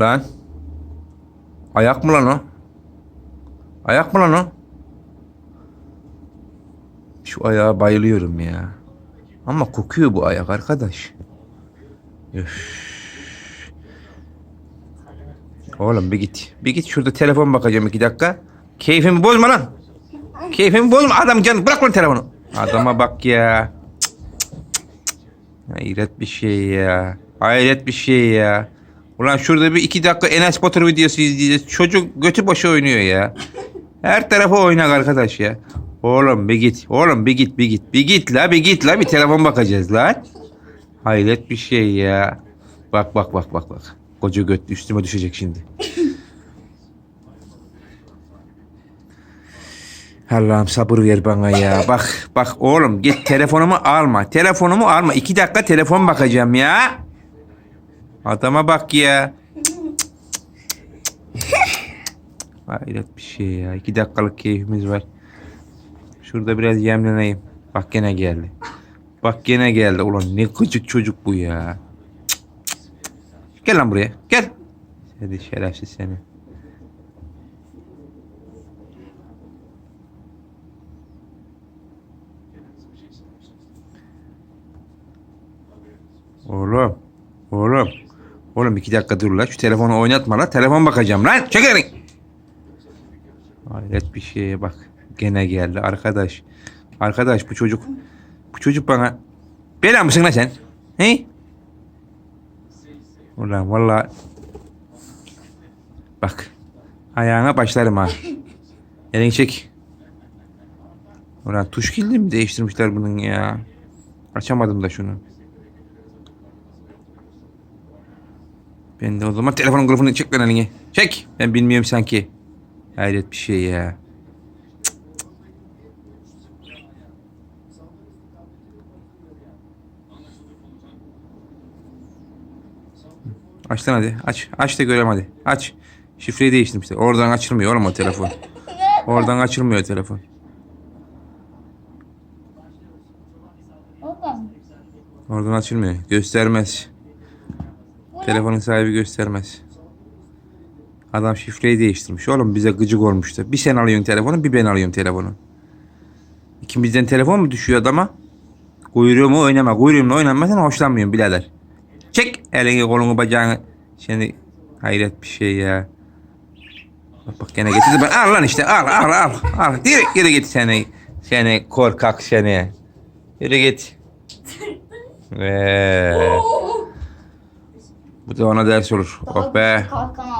Lan. Ayak mı lan o? Ayak mı lan o? Şu ayağa bayılıyorum ya. Ama kokuyor bu ayak arkadaş. Üf. Oğlum bir git. Bir git şurada telefon bakacağım iki dakika. Keyfimi bozma lan. Keyfimi bozma. Adam canım bırak lan telefonu. Adama bak ya. Cık, cık, cık. Hayret bir şey ya. Hayret bir şey ya. Ulan şurada bir iki dakika Enes Batur videosu izleyeceğiz. Çocuk götü başı oynuyor ya. Her tarafa oynak arkadaş ya. Oğlum bir git. Oğlum bir git bir git. Bir git la bir git la bir telefon bakacağız lan. Hayret bir şey ya. Bak bak bak bak bak. Koca göt üstüme düşecek şimdi. Allah'ım sabır ver bana ya. Bak bak oğlum git telefonumu alma. Telefonumu alma. İki dakika telefon bakacağım ya. Adama bak ya. Hayret bir şey ya. İki dakikalık keyfimiz var. Şurada biraz yemleneyim. Bak gene geldi. Bak gene geldi. Ulan ne gıcık çocuk bu ya. Cık, cık, cık. Gel lan buraya. Gel. Seni şerefsiz seni. Oğlum. Oğlum. Oğlum iki dakika dur la. Şu telefonu oynatma la. Telefon bakacağım lan. Çek elini. Hayret bir şeye bak. Gene geldi arkadaş. Arkadaş bu çocuk. Bu çocuk bana. Bela mısın lan sen? He? Ulan valla. Bak. Ayağına başlarım ha. Elini çek. Ulan tuş kilidi mi değiştirmişler bunun ya? Açamadım da şunu. Ben de o zaman telefonun kılıfını çek lan elini. Çek. Ben bilmiyorum sanki. Hayret bir şey ya. Cık, cık. Aç lan hadi. Aç. Aç da göreyim hadi. Aç. Şifreyi değiştirmişler. Oradan açılmıyor oğlum o telefon. Oradan açılmıyor telefon. Oradan açılmıyor. Göstermez. Telefonun sahibi göstermez. Adam şifreyi değiştirmiş. Oğlum bize gıcık olmuştu. Bir sen alıyorsun telefonu bir ben alıyorum telefonu. İkimizden telefon mu düşüyor adama? Kuyruğumu oynama. Kuyruğumla oynanmasan hoşlanmıyorum birader. Çek elini kolunu bacağını. Seni hayret bir şey ya. Bak bak gene getirdi ben. Al lan işte al al al. Al. Geri, geri git seni. Seni korkak seni. Yürü git. Da ona ders olur. Oh be. Kalkan aldım.